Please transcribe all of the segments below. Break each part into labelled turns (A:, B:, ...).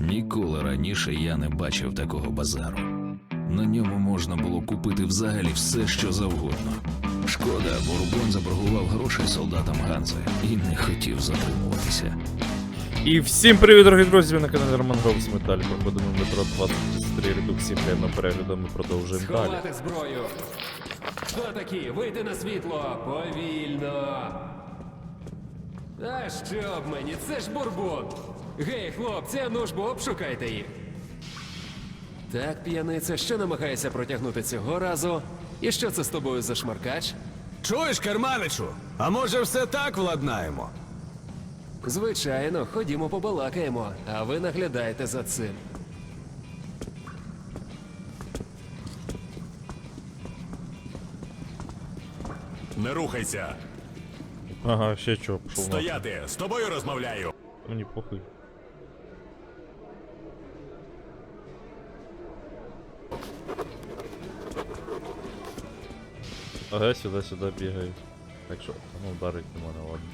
A: Ніколи раніше я не бачив такого базару. На ньому можна було купити взагалі все, що завгодно. Шкода, Бурбон заборгував грошей солдатам Ганзи і не хотів затримуватися.
B: І всім привіт, дорогі друзі! Ви на каналі Роман Гровс. Ми далі проходимо метро 23 редукції приємного перегляду. Ми продовжуємо далі.
C: Сховати зброю. Хто такі? Вийти на світло. Повільно. А що б мені? Це ж бурбон. Гей, хлопці, а ну ж бо обшукайте їх. Так, п'яниця, що намагається протягнути цього разу? І що це з тобою за шмаркач?
D: Чуєш, Керманичу? А може все так владнаємо?
C: Звичайно, ходімо побалакаємо, а ви наглядайте за цим.
E: Не рухайся!
B: Ага, ще чого пішов. нахуй.
E: Стояти! З тобою розмовляю!
B: Мені похуй. Ага, сюди-сюди бігають. Так що, ну вдарить не мене, ладно.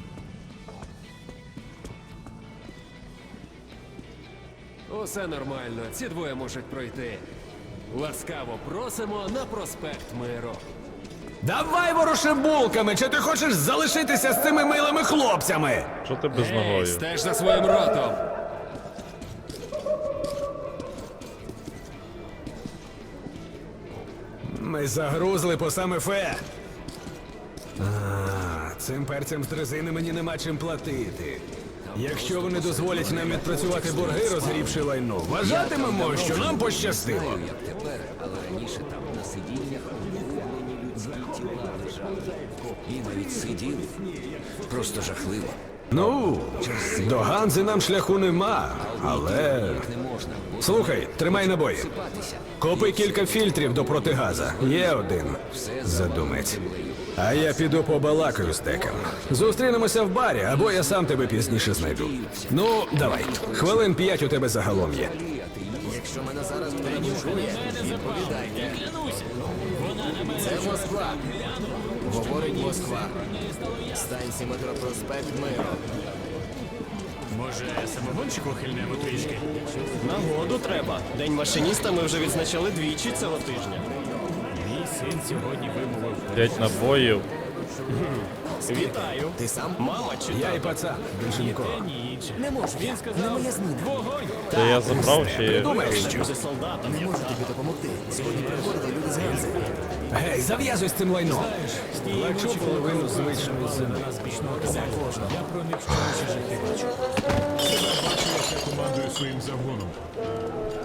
C: Усе нормально, ці двоє можуть пройти. Ласкаво просимо на проспект Миру.
D: Давай воруши булками, чи ти хочеш залишитися з цими милими хлопцями?
B: Що ти без
C: Ей,
B: ногою?
C: стеж за своїм ротом.
D: Ми загрузли по саме фе. А, цим перцям з дрезини мені нема чим платити. Якщо вони дозволять нам відпрацювати борги, розгрівши лайно, вважатимемо, що нам пощастило.
F: як тепер, але раніше там на сидіннях людські тіла лежали. І навіть сиділи. Просто жахливо.
D: Ну, до Ганзи нам шляху нема, але. Слухай, тримай набої. Купи кілька фільтрів до протигаза. Є один. Задумець. А я піду побалакаю з деком. Зустрінемося в барі, або я сам тебе пізніше знайду. Ну, давай. Хвилин п'ять у тебе загалом є.
F: Якщо мене зараз перечує, відповідайте. Це Москва. Говорить Москва. Станція метро Проспект Миру.
E: Може, самогончику хильнемо трішки?
G: Нагоду треба. День машиніста ми вже відзначали двічі цього тижня.
E: Мій син сьогодні вимовив.
B: П'ять набоїв.
G: Вітаю.
F: Ти сам?
G: Мама чи
D: Я і пацан, більше нікого.
F: Не можу. Він сказав, не моя зміна.
B: Це я забрав чи.
D: Думаєш, що?
F: Не можу тобі допомогти. Сьогодні приходили люди з Ганзи.
D: Гей, зав'язуй з цим лайном. Плачу половину звичної зими.
E: Я командую своїм загоном.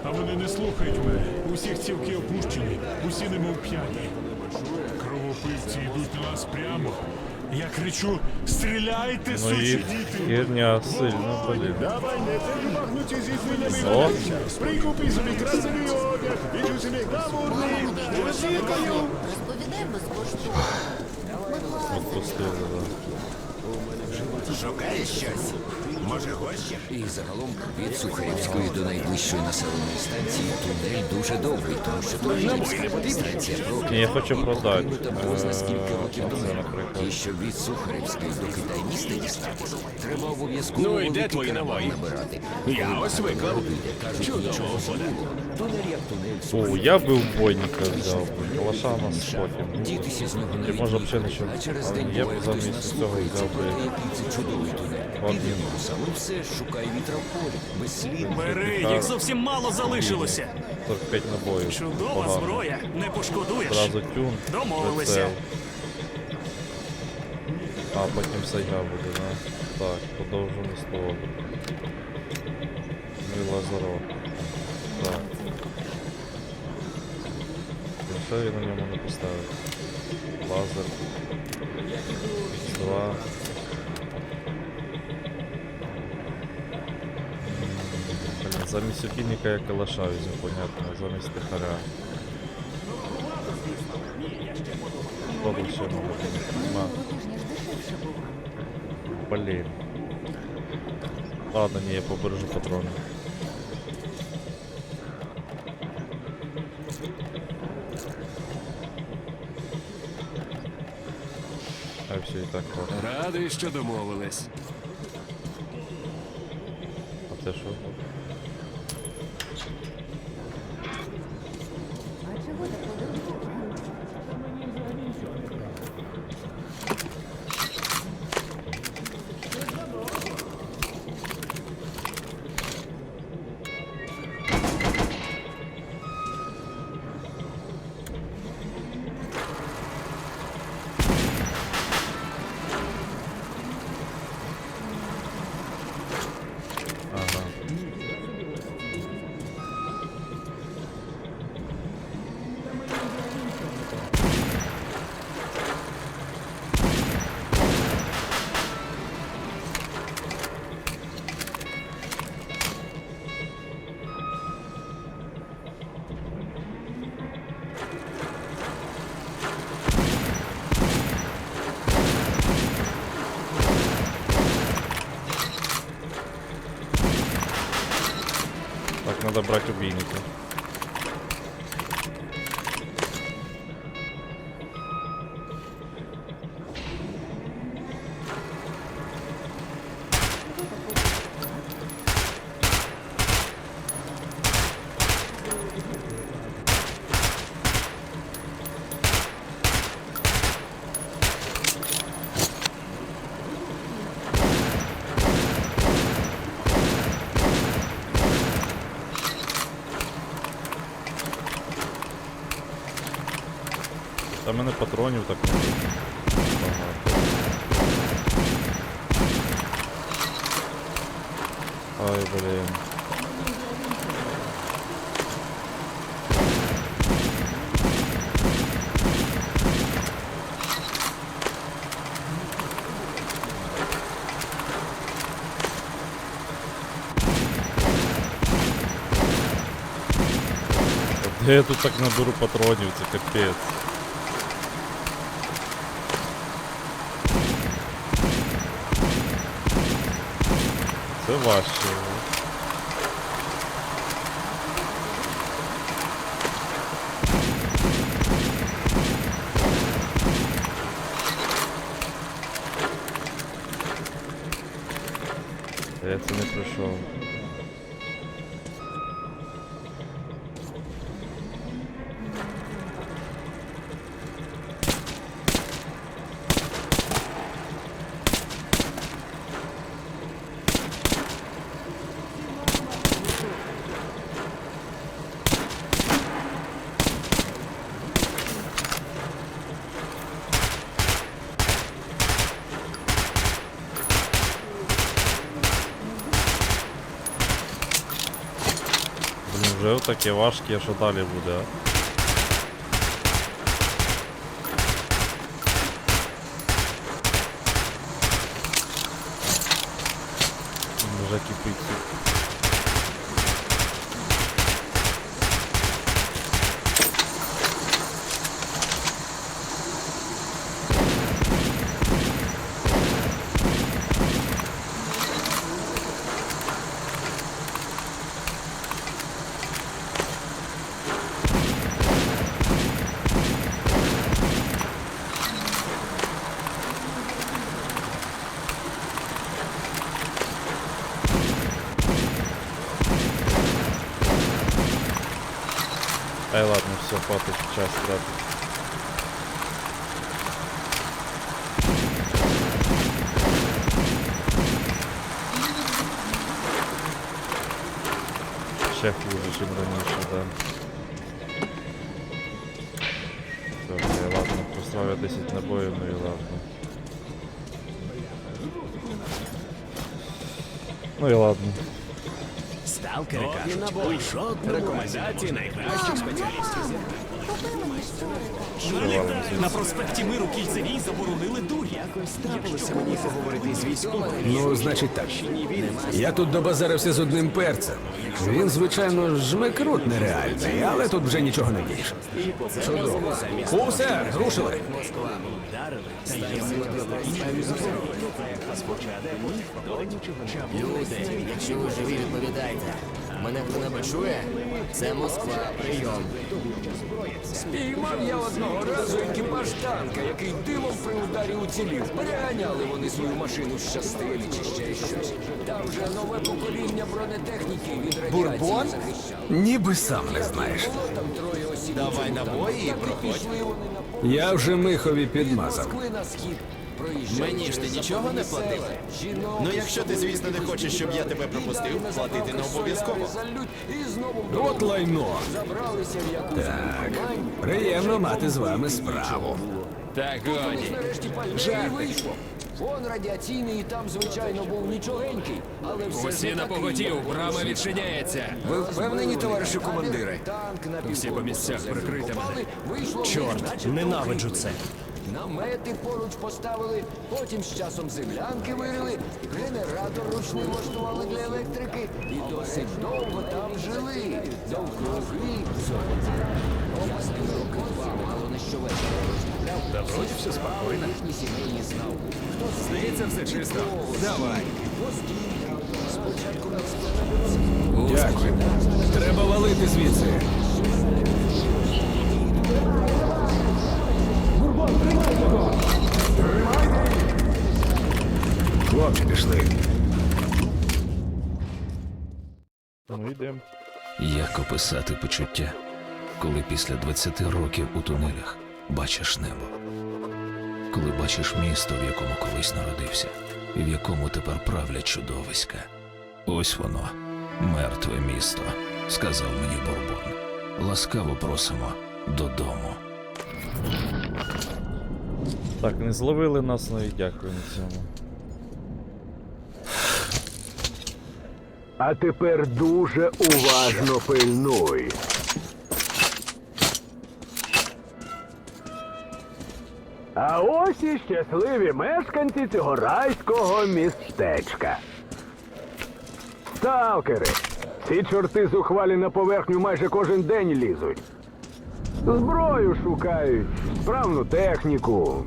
E: А вони не слухають мене. Усіх цілки опущені, усі немов п'яні. Кровопивці йдуть на нас прямо. Я кричу: стріляйте,
B: Ну
E: сучі
B: їх
E: діти!
B: херня сильно, блін.
E: Давай, не махнуті зі звільними
B: О.
E: Прикупи собі красивий одяг, іду собі гламурний, розіркою.
H: Розповідай безкоштовно.
B: Відпустили, да.
E: Шукаєш щось? Може, гостя?
F: І загалом від Сухарівської до найближчої населеної станції тунель дуже довгий, тому що Турківська станція
B: Ні, я хочу продати.
F: Позна
B: Е,
F: скільки років тому. І щоб від Сухарівської до Китай-міста дістатися, треба обов'язково
E: Ну, і де
F: великий
E: твої
F: караван
E: набої?
F: набирати.
E: Я ось виклав.
F: Кажуть, нічого особливого. Тунель як тунель,
B: О, я би убойника взяв. Калаша на.
F: Дітися з нього не
B: Чи може взагалі нічого?
F: А через день
B: Я б
F: буває
B: замість цього
F: наслухається
B: взяв
F: про
B: би.
F: те, який це чудовий тунель.
B: От
F: Під
B: він.
F: ну все, шукай вітра в полі, без слід.
I: Бери, їх зовсім мало залишилося.
B: 45 набоїв.
I: Чудова
B: Погано.
I: зброя, не пошкодуєш.
B: Одразу тюн.
I: Домовилися.
B: прицел. А, потім сайга буде, да? Так, подовжений ствол. Ну і лазерок. Так. Що я на ньому не поставив? Лазер. X2. Блін, замість опільника я калаша візьму, понятно, замість тихаря. Пробуй ще Нема. Блін. Ладно, ні, я побережу патрони. А все і так хватить.
C: Радий, що домовились.
B: А це що? патронів так не багато. Ой, блін. Та Де я тут так наберу патронів, це капець. Це важче. Я це не пройшов. Блін, вже таке важке, що далі буде, а? Вже кипить. тут. Ай ладно, все, хватит час тратить. Ще хуже, чим раніше, да. Добре, ладно, просрав я 10 набоїв, ну і ладно. Ну і ладно.
H: Сталкери кажуть, жодної рекомендації найкращих спеціалістів.
I: На проспекті Миру кільцевій заборонили дурі.
H: Трапилося мені поговорити з військовим.
D: Ну, значить так. Я тут добазарився з одним перцем. Він, звичайно, жмекрут нереальний, але тут вже нічого не вдієш. Чудово. Усе, рушили.
J: Люди, якщо ви живі, відповідайте.
K: Мене хто-небудь чує? Це Москва, прийом.
L: Спіймав я одного разу екіпаж танка, який дивом при ударі уцілів. Переганяли вони свою машину з частини чи ще щось. Там вже нове покоління бронетехніки від радіації
K: Бурбон?
L: захищало. Ніби сам не знаєш. Було там троє осіб.
K: Давай набої і
L: і
K: проходь.
L: вони на
D: Я вже Михові підмазав.
L: Москви на схід.
K: Мені ж ти нічого не платив? Ну, якщо ти, звісно, не хочеш, щоб я тебе пропустив, платити не обов'язково.
D: От лайно.
L: забралися в якусь
D: Так, приємно мати з вами справу.
C: Так годі.
L: вийшло. Фон радіаційний і там, звичайно, був нічогенький, але все
C: Усі на поготів, брама відчиняється.
L: Ви впевнені, товаришу командири?
C: Танк на Всі по місцях, прикрийте мене.
G: Чорт, ненавиджу це.
L: Намети поруч поставили, потім з часом землянки вирили, генератор ручний влаштували для електрики і досить довго там жили. Довкруги. Роки два, мало не щовечора розмовляв. Та вроді все спокійно. Їхні сімейні знав. Хто
C: Здається, все чисто. Давай.
L: Спочатку на.
D: Дякую. Треба валити звідси. Хлопці пішли.
B: Ну йдемо.
A: Як описати почуття, коли після 20 років у тунелях бачиш небо, коли бачиш місто, в якому колись народився, і в якому тепер правлять чудовиська. Ось воно, мертве місто, сказав мені Бурбон. Ласкаво просимо додому.
B: Так, не зловили нас, ну і дякую на цьому.
D: А тепер дуже уважно пильнуй. А ось і щасливі мешканці цього райського містечка. Сталкери! Ці чорти зухвалі на поверхню майже кожен день лізуть. Зброю шукають, справну техніку.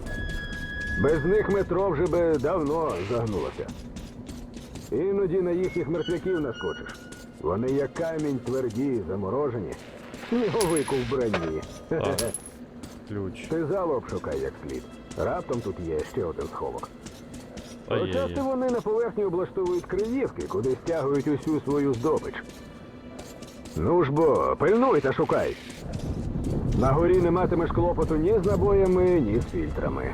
D: Без них метро вже би давно загнулося. Іноді на їхніх мертвяків наскочиш. Вони як камінь тверді, заморожені. Сніговик у вбранні.
B: Ключ.
D: Ти залу обшукай як слід. Раптом тут є ще один сховок.
B: Є,
D: Часто вони на поверхні облаштовують криївки, куди стягують усю свою здобич. Ну ж бо, пильнуй та шукай. На горі не матимеш клопоту ні з набоями, ні з фільтрами.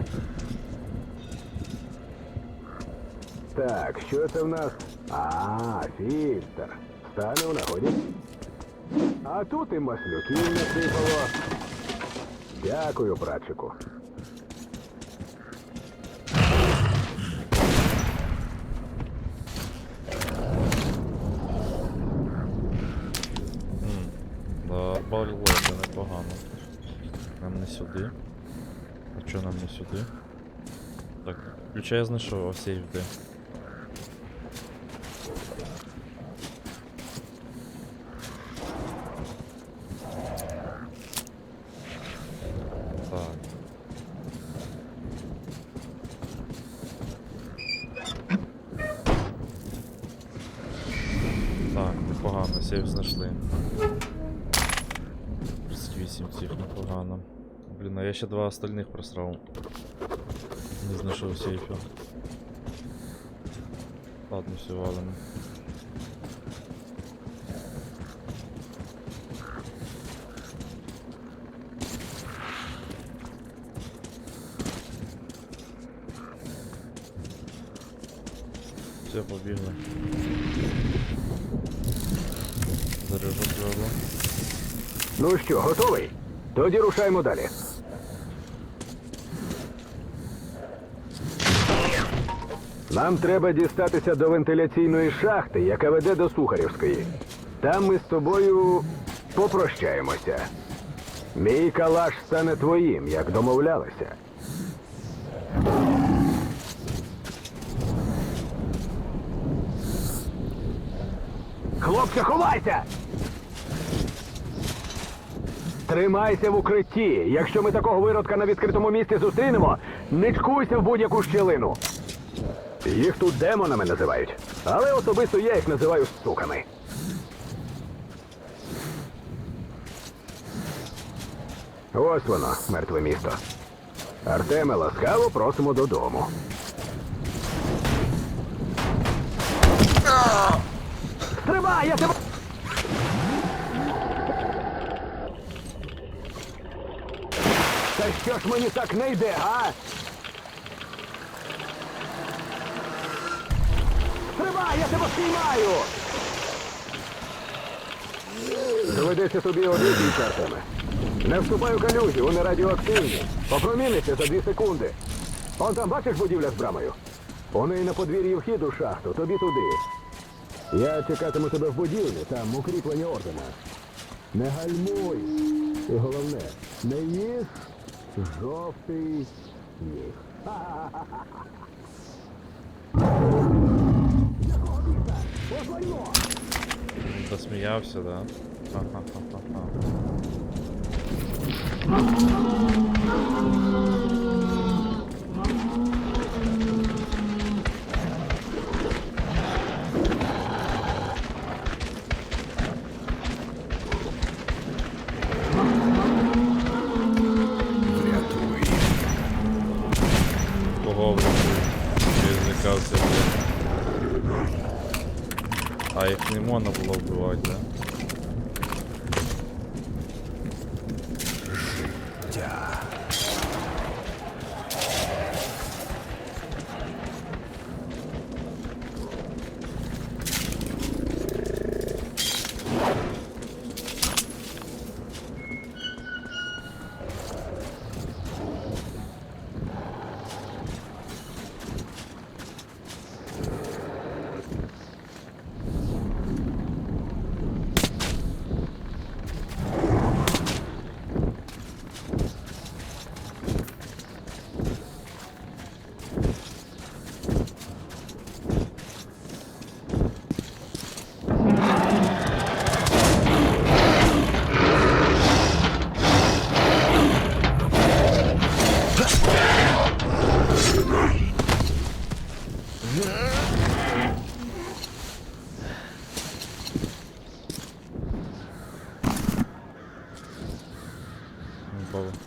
D: Так, що це в нас? А, фільтр. Стане у нагоді. А тут і маслюків насипало. Дякую, братчику.
B: Да, балоти непогано. Нам не сюди. А чо нам не сюди? Так, ключа я знайшов, а сейф де. Так. Так, непогано, сейф знайшли. 38 цих непогано. Блін, а я ще два остальних просрав. Не знайшов сейфів. Ладно, все валимо. Все, побігли. Заряжу треба.
D: Ну що, готовий? Тоді рушаємо далі. Нам треба дістатися до вентиляційної шахти, яка веде до Сухарівської. Там ми з тобою попрощаємося. Мій калаш стане твоїм, як домовлялися. Хлопче, ховайся! Тримайся в укритті. Якщо ми такого виродка на відкритому місці зустрінемо, не чкуйся в будь-яку щілину. Їх тут демонами називають. Але особисто я їх називаю суками. Ось воно, мертве місто. Артеме ласкаво просимо додому. Стривай, я тебе... Та мені так не йде, а? Стривай, я тебе спіймаю! Доведеться тобі одитися, Артеме. Не вступай у калюжі, вони радіоактивні. Попромінися за дві секунди. Он там бачиш будівля з брамою? У неї на подвір'ї вхід у шахту, тобі туди. Я чекатиму тебе в будівлі, там укріплення ордена. Не гальмуй. І головне, не їж жовтий сніг.
B: Засміявся, да? Ха-ха-ха-ха-ха. А їх не можна було вбивати, да?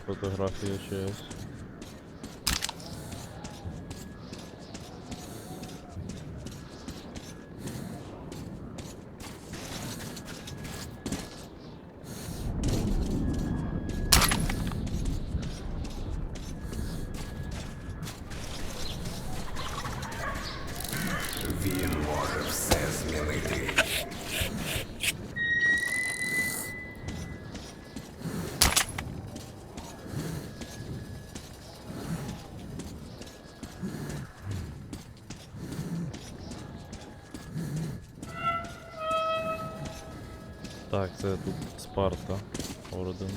B: Фотографія чиясь. Так, це тут Спарта. Орден.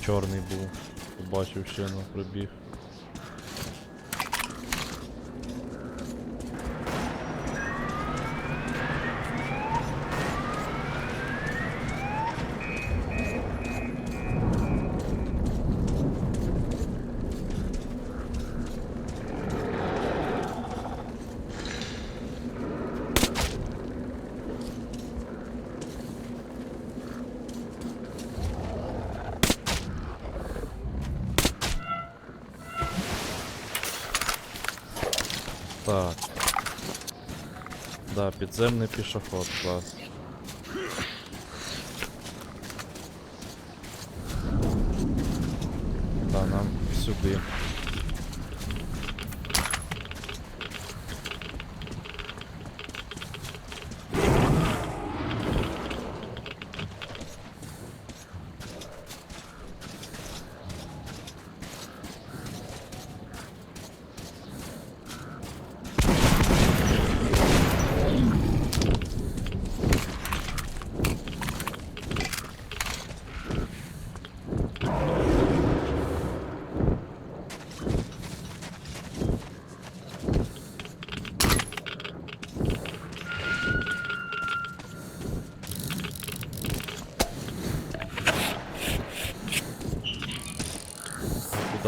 B: Чорний був. Побачив ще на прибіг. Так. Да, підземний пішоход, клас. Да, нам сюди.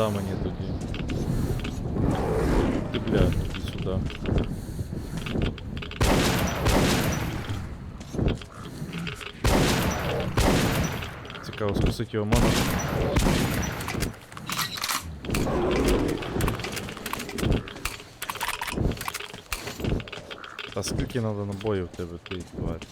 B: Куда мені тоді? Ти бля, іди сюди. Цікаво, скусить його можна? Та скільки надо набоїв тебе, ти тварь?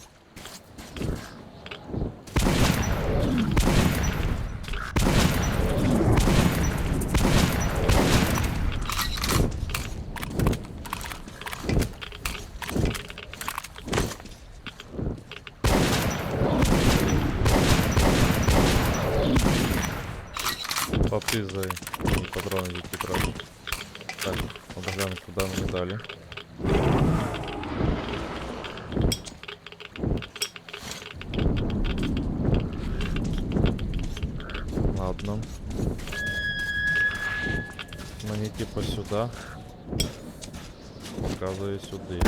B: Типа сюди. Показує сюди.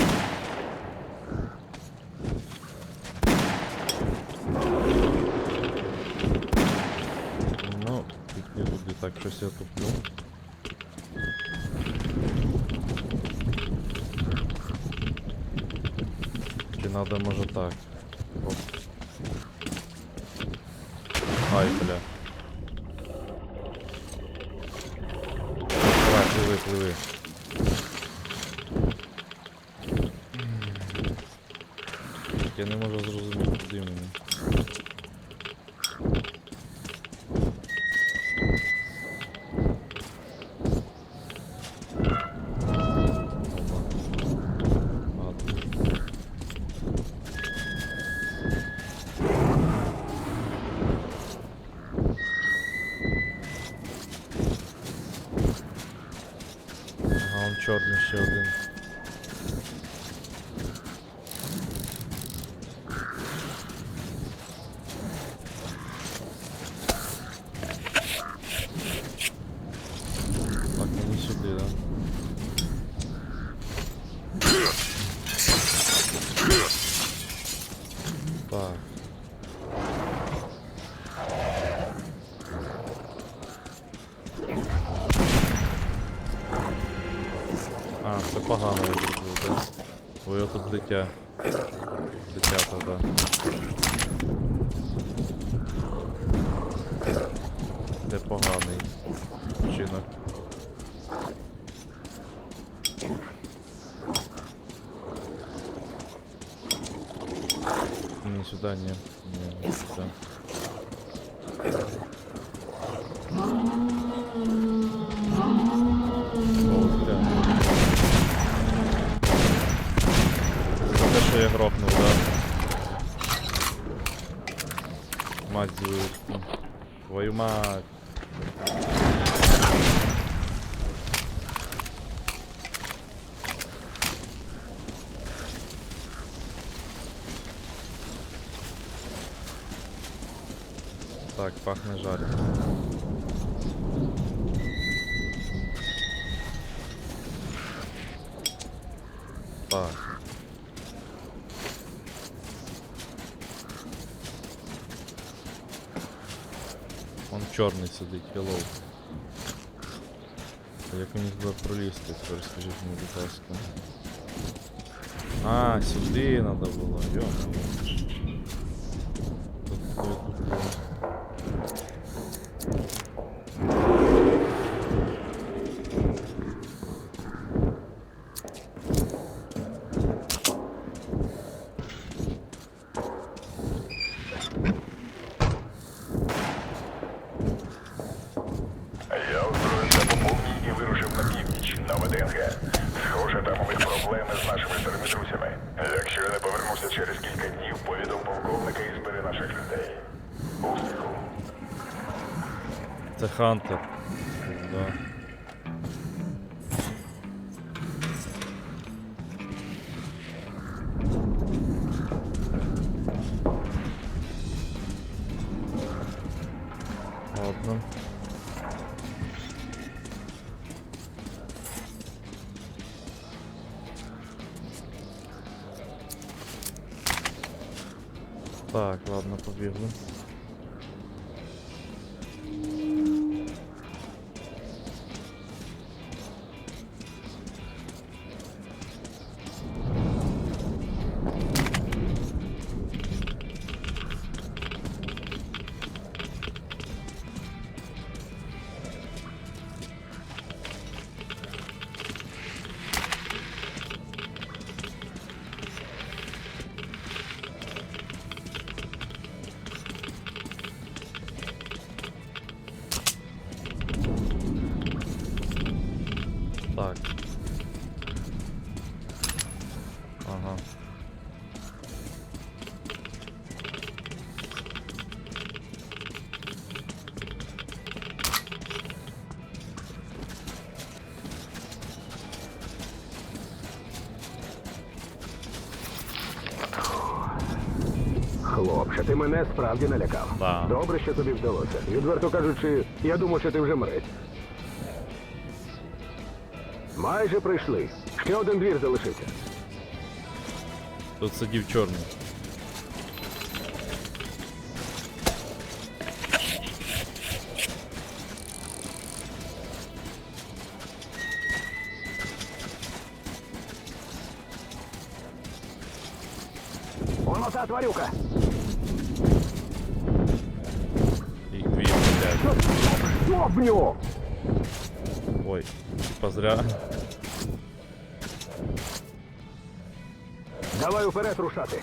B: Ну, тільки туди так щось я туплю. Чи надо може так? Оп. Ай, бля. Погано я зробив, да? Бо я тут дитя. Дитята, да. Це поганий вчинок. Ні, сюди, ні. Ні, не сюди. пахне жаром. Так. Он чорний сидить, hello. Як мені туди пролізти, тепер скажіть мені, будь ласка. А, сюди треба було, йо. Це Хантер. Да.
D: Ти мене справді налякав.
B: Да.
D: Добре, що тобі вдалося. Відверто кажучи, я думав, що ти вже мрець. Майже прийшли. Ще один двір залишився.
B: Тут сидів чорний.
D: Воно та тварюка! Йобню!
B: Ой, типа зря.
D: Давай уперед рушати.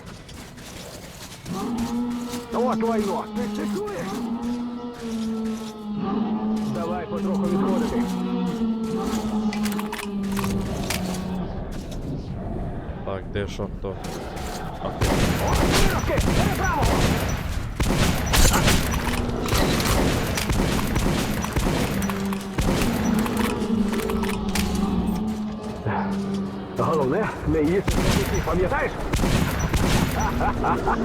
D: От лайно! Ти, ти чуєш? Давай потроху відходити.
B: Так, де що хто? А,
D: Виродки! Переправо! Головне, не їсти всіх, пам'ятаєш?
B: так,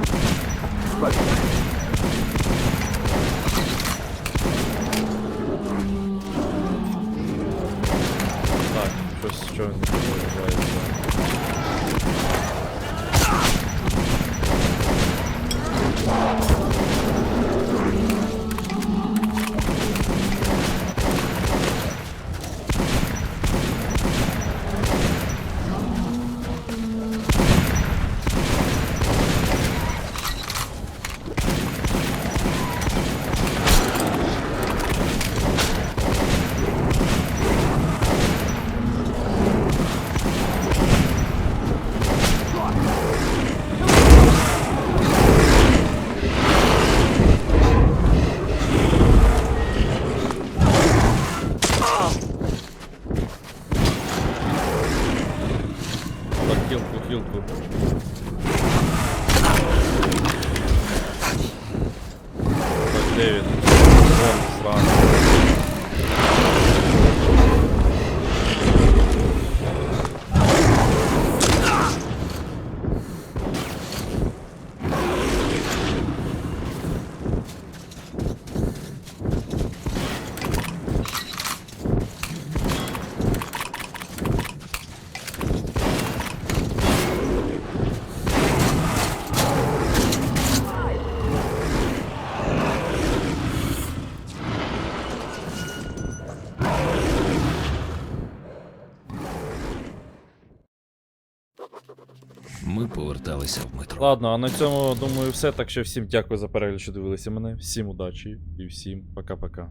B: хілку, хілку. Так, де він? Вон, сраний.
A: Ми поверталися в метро.
B: Ладно, а на цьому думаю все. Так що всім дякую за перегляд, що дивилися мене. Всім удачі і всім пока-пока.